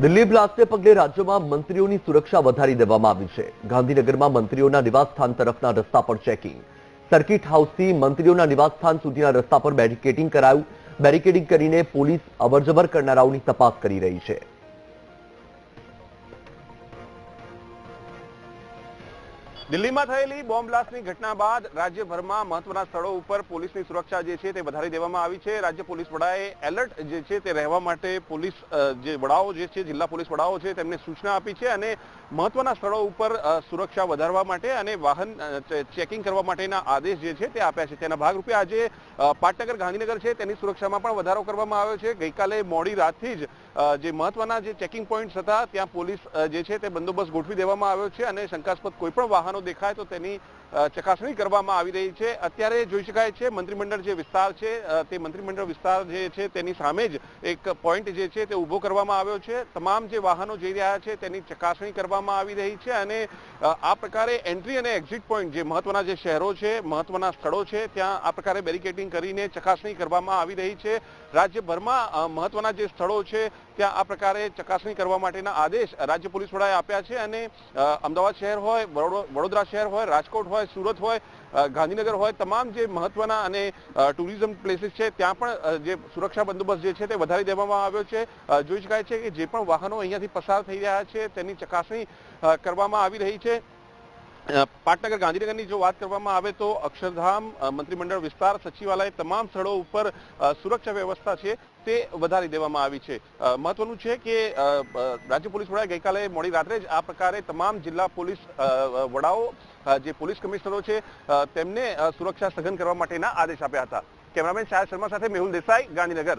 દિલ્હી બ્લાસ્ટને પગલે રાજ્યમાં મંત્રીઓની સુરક્ષા વધારી દેવામાં આવી છે. ગાંધીનગરમાં મંત્રીઓના નિવાસસ્થાન તરફના રસ્તા પર ચેકિંગ. સર્કિટ હાઉસથી મંત્રીઓના નિવાસસ્થાન સુધીના રસ્તા પર બેરિકેડિંગ કરાયું. બેરિકેડિંગ કરીને પોલીસ અવરજવર કરનારાઓની તપાસ કરી રહી છે. દિલ્હીમાં થયેલી બોમ્બ બ્લાસ્ટની ઘટના બાદ રાજ્યભરમાં મહત્વના સ્થળો ઉપર પોલીસની સુરક્ષા જે છે તે વધારી દેવામાં આવી છે. રાજ્ય પોલીસ વડાએ એલર્ટ જે છે તે રહેવા માટે પોલીસ જે વડાઓ જે છે, જિલ્લા પોલીસ વડાઓ છે તેમને સૂચના આપી છે અને મહત્વના સ્થળો ઉપર સુરક્ષા વધારવા માટે અને વાહન ચેકિંગ કરવા માટેના આદેશ જે છે તે આપ્યા છે. તેના ભાગરૂપે આજે પાટનગર ગાંધીનગર છે તેની સુરક્ષામાં પણ વધારો કરવામાં આવ્યો છે. ગઈકાલે મોડી રાતથી જ જે મહત્વના જે ચેકિંગ પોઈન્ટ્સ હતા ત્યાં પોલીસ જે છે તે બંદોબસ્ત ગોઠવી દેવામાં આવ્યો છે અને શંકાસ્પદ કોઈ પણ વાહનો દેખાય તો તેની ચકાસણી કરવામાં આવી રહી છે. અત્યારે જોઈ શકાય છે, મંત્રીમંડળ જે વિસ્તાર છે તે મંત્રીમંડળ વિસ્તાર જે છે, તેની સામે જ એક પોઈન્ટ જે છે, તે ઊભો કરવામાં આવ્યો છે. તમામ જે વાહનો જઈ રહ્યા છે, તેની ચકાસણી કરવામાં આવી રહી છે અને આ પ્રકારે એન્ટ્રી અને એક્ઝિટ પોઈન્ટ જે મહત્વના જે શહેરો છે, મહત્વના સ્થળો છે, ત્યાં આ પ્રકારે બેરિકેડિંગ કરીને ચકાસણી કરવામાં આવી રહી છે. રાજ્યભરમાં મહત્વના જે સ્થળો છે, ત્યાં આ પ્રકારે ચકાસણી કરવા માટેના આદેશ રાજ્ય પોલીસ વડાએ આપ્યા છે અને અમદાવાદ શહેર હોય વડોદરા શહેર હોય, રાજકોટ હોય સુરત હોય ગાંધીનગર હોય, તમામ જે મહત્વના અને ટુરિઝમ પ્લેસીસ છે, ત્યાં પણ જે સુરક્ષા બંદોબસ્ત જે છે તે વધારી દેવામાં આવ્યો છે. જોઈ શકાય છે કે જે પણ વાહનો અહીંયાથી પસાર થઈ રહ્યા છે, તેની ચકાસણી કરવામાં આવી રહી છે. પાટનગર ગાંધીનગરની જો વાત કરવામાં આવે તો અક્ષરધામ મંત્રીમંડળ વિસ્તાર, સચિવાલય તમામ સ્થળો ઉપર સુરક્ષા વ્યવસ્થા છે તે વધારી દેવામાં આવી છે. મહત્વનું છે કે રાજ્ય પોલીસ વડાએ ગઈકાલે મોડી રાત્રે જ આ પ્રકારે તમામ જિલ્લા પોલીસ વડાઓ જે પોલીસ કમિશનરો છે તેમને સુરક્ષા સઘન કરવા માટેના આદેશ આપ્યા હતા. કેમેરામેન શાયદ શર્મા સાથે મેહુલ દેસાઈ, ગાંધીનગર.